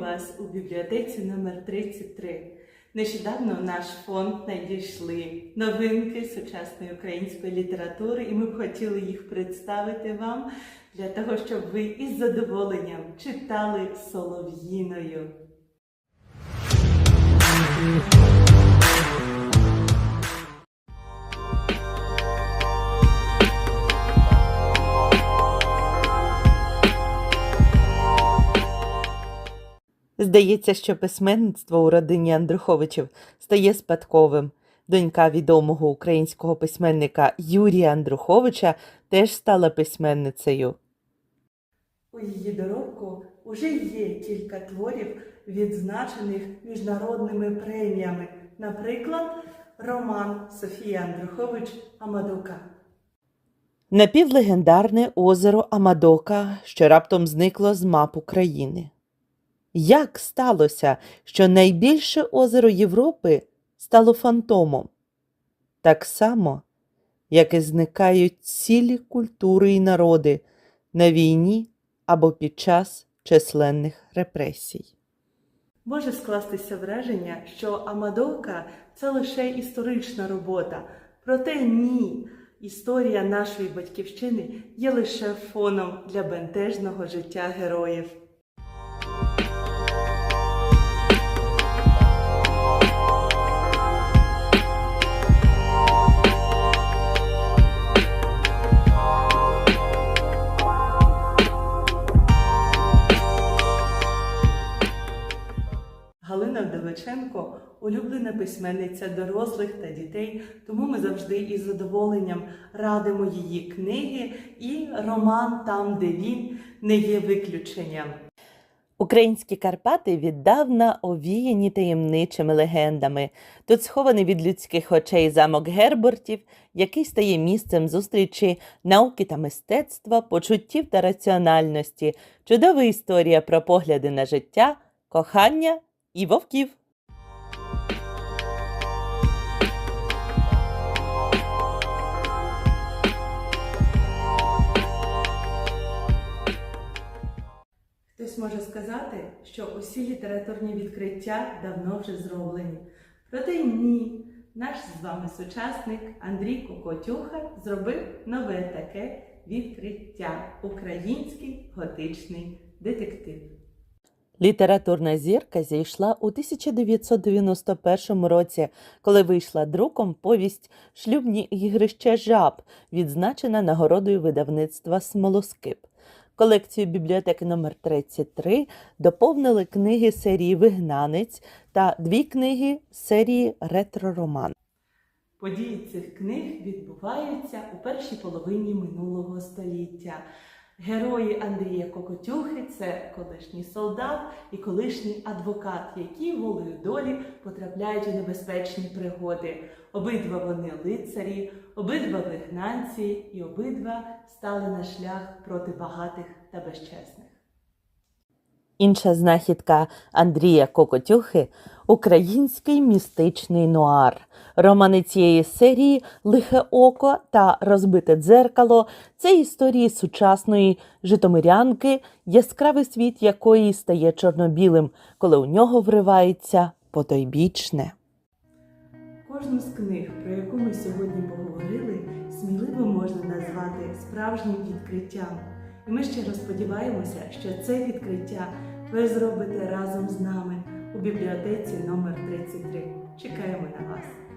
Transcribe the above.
вас у бібліотеці номер 33. Нещодавно в наш фонд надійшли новинки сучасної української літератури, і ми б хотіли їх представити вам для того, щоб ви із задоволенням читали солов'їною. Здається, що письменництво у родині Андруховичів стає спадковим. Донька відомого українського письменника Юрія Андруховича теж стала письменницею. У її доробку уже є кілька творів, відзначених міжнародними преміями, наприклад, роман Софії Андрухович Амадука. Напівлегендарне озеро Амадока, що раптом зникло з мап України. Як сталося, що найбільше озеро Європи стало фантомом? Так само, як і зникають цілі культури і народи на війні або під час численних репресій. Може скластися враження, що Амадовка це лише історична робота. Проте ні, історія нашої батьківщини є лише фоном для бентежного життя героїв. Галина улюблена письменниця дорослих та дітей, тому ми завжди із задоволенням радимо її книги, і роман Там, де він не є виключенням. Українські Карпати віддавна овіяні таємничими легендами. Тут схований від людських очей замок Гербортів, який стає місцем зустрічі науки та мистецтва, почуттів та раціональності, чудова історія про погляди на життя, кохання і вовків. Хтось може сказати, що усі літературні відкриття давно вже зроблені. Проте ні, наш з вами сучасник Андрій Кокотюха зробив нове таке відкриття український готичний детектив. Літературна зірка зійшла у 1991 році, коли вийшла друком повість Шлюбні ігрища жаб, відзначена нагородою видавництва Смолоскип. Колекцію бібліотеки номер 33 доповнили книги серії Вигнанець та дві книги серії Ретро-роман. Події цих книг відбуваються у першій половині минулого століття. Герої Андрія Кокотюхи це колишній солдат і колишній адвокат, які волею долі потрапляють у небезпечні пригоди. Обидва вони лицарі, обидва вигнанці і обидва стали на шлях проти багатих та безчесних. Інша знахідка Андрія Кокотюхи український містичний нуар. Романи цієї серії Лихе око та Розбите дзеркало це історії сучасної житомирянки, яскравий світ якої стає чорнобілим, коли у нього вривається потойбічне. Кожну з книг, про яку ми сьогодні поговорили, сміливо можна назвати справжнім відкриттям. І ми щиро сподіваємося, що це відкриття ви зробите разом з нами у бібліотеці номер 33. Чекаємо на вас.